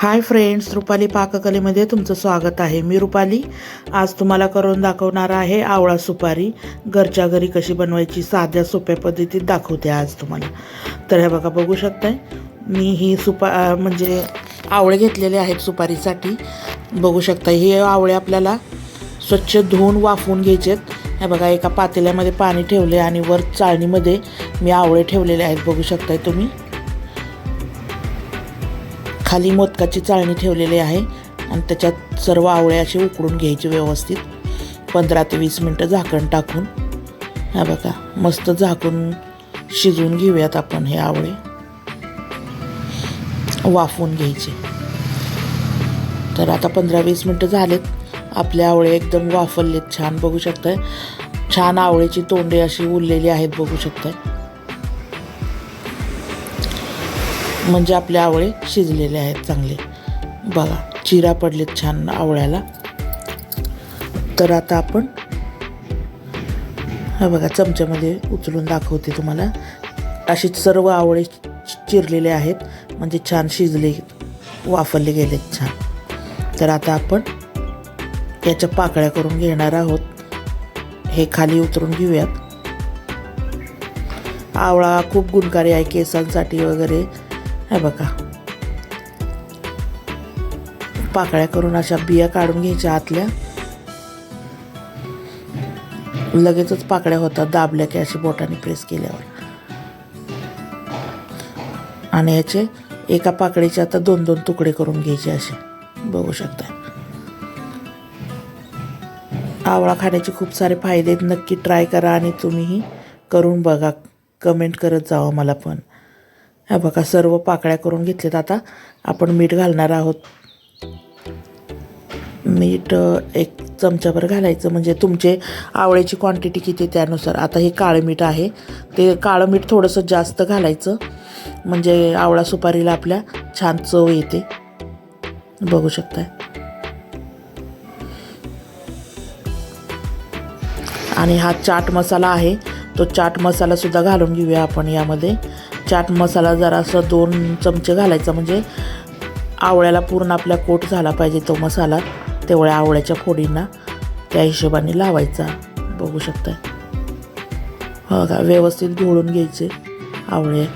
Hi friends Rupali पाककलेमध्ये तुमचं स्वागत आहे. मी रुपाली. आज तुम्हाला करून दाखवणार आहे आवळा सुपारी. घरच्या घरी कशी बनवायची साध्या सोप्या पद्धतीत दाखवते आज तुम्हाला. तर हे बघा बघू शकताय. मी ही सुपा म्हणजे आवळे घेतलेले आहेत सुपारीसाठी. बघू शकता हे आवळे आपल्याला स्वच्छ धुवून वाफवून घ्यायचेत हे बघा एका पातेल्यामध्ये पाणी ठेवले आणि वर चाळणीमध्ये मी आवळे ठेवलेले आहेत. बघू शकताय तुम्ही. खाली मोदकाची चाळणी ठेवलेली आहे आणि त्याच्यात सर्व आवळे असे उकडून घ्यायचे व्यवस्थित. पंधरा ते वीस मिनटं झाकण टाकून. हा बघा मस्त झाकून शिजवून घेऊयात आपण हे आवळे. वाफवून घ्यायचे. तर आता पंधरा वीस मिनटं झालेत. आपले आवळे एकदम वाफरलेत छान बघू शकताय. छान आवळेची तोंडे अशी उरलेली आहेत बघू शकताय. म्हणजे आपले आवळे शिजलेले आहेत चांगले. बघा चिरा पडलेत छान आवळ्याला. तर आता आपण हा बघा चमच्यामध्ये उचलून दाखवते तुम्हाला. असे सर्व आवळे चिरलेले आहेत म्हणजे छान शिजले वाफरले गेलेत छान. तर आता आपण याच्या पाकळ्या करून घेणार आहोत. हे खाली उतरून घेऊयात. आवळा खूप गुणकारी आहे केसांसाठी वगैरे. हे बघा. पाकळ्या करून अशा बिया काढून घ्यायच्या आतल्या. लगेचच पाकळ्या होतात दाबल्या की अशी बोटाने प्रेस केल्यावर. आणि याचे एका पाकळीचे आता दोन दोन तुकडे करून घ्यायचे असे. बघू शकता. आवळा खाण्याचे खूप सारे फायदे आहेत. नक्की ट्राय करा आणि तुम्हीही करून बघा. कमेंट करत जावा मला पण. हा बघा सर्व पाकळ्या करून घेतलेत आता. आपण मीठ घालणार आहोत. मीठ एक चमचाभर घालायचं. म्हणजे तुमचे आवळ्याची क्वांटिटी किती त्यानुसार. आता हे काळं मीठ आहे. ते काळं मीठ थोडंसं जास्त घालायचं. म्हणजे आवळा सुपारीला आपल्या छान चव येते. बघू शकताय. आणि हा चाट मसाला आहे. तो चाट मसाला सुद्धा घालून घेऊया आपण यामध्ये. चाट मसाला जरासा दोन चमचे घालायचा म्हणजे आवळ्याला पूर्ण आपल्या कोट झाला पाहिजे तो मसाला तेवढ्या आवळ्याच्या फोडींना त्या हिशोबाने लावायचा. बघू शकता हो का? व्यवस्थित घोळून घ्यायचे आवळे.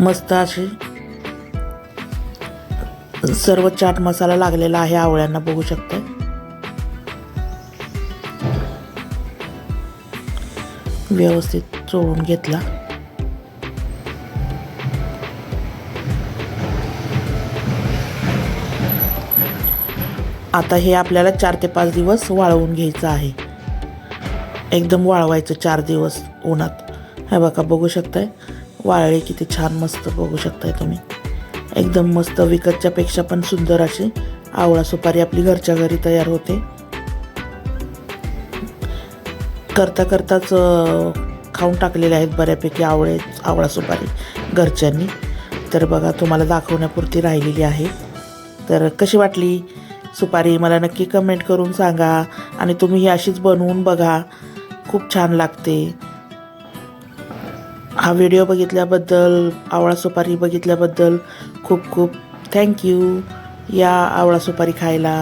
मस्त अशी सर्व चाट मसाला लागलेला आहे आवळ्यांना बघू शकता व्यवस्थित चोळून घेतला. आता हे आपल्याला चार ते पाच दिवस वाळवून घ्यायचं आहे. एकदम वाळवायचं चार दिवस उन्हात. हे बघा बघू शकताय? वाळले किती छान मस्त बघू शकताय तुम्ही. एकदम मस्त विकतच्यापेक्षा पण सुंदर अशी आवळा सुपारी आपली घरच्या घरी तयार होते. करता करताच खाऊन टाकलेले आहेत बऱ्यापैकी आवळे आवळा सुपारी घरच्यांनी. तर बघा तुम्हाला दाखवण्यापुरती राहिलेली आहे. तर कशी वाटली सुपारी? मला नक्की कमेंट करून सांगा आणि तुम्ही ही अशीच बनवून बघा. खूप छान लागते. हा व्हिडिओ बघितल्याबद्दल आवळा सुपारी बघितल्याबद्दल खूप खूप थँक्यू या आवळा सुपारी खायला.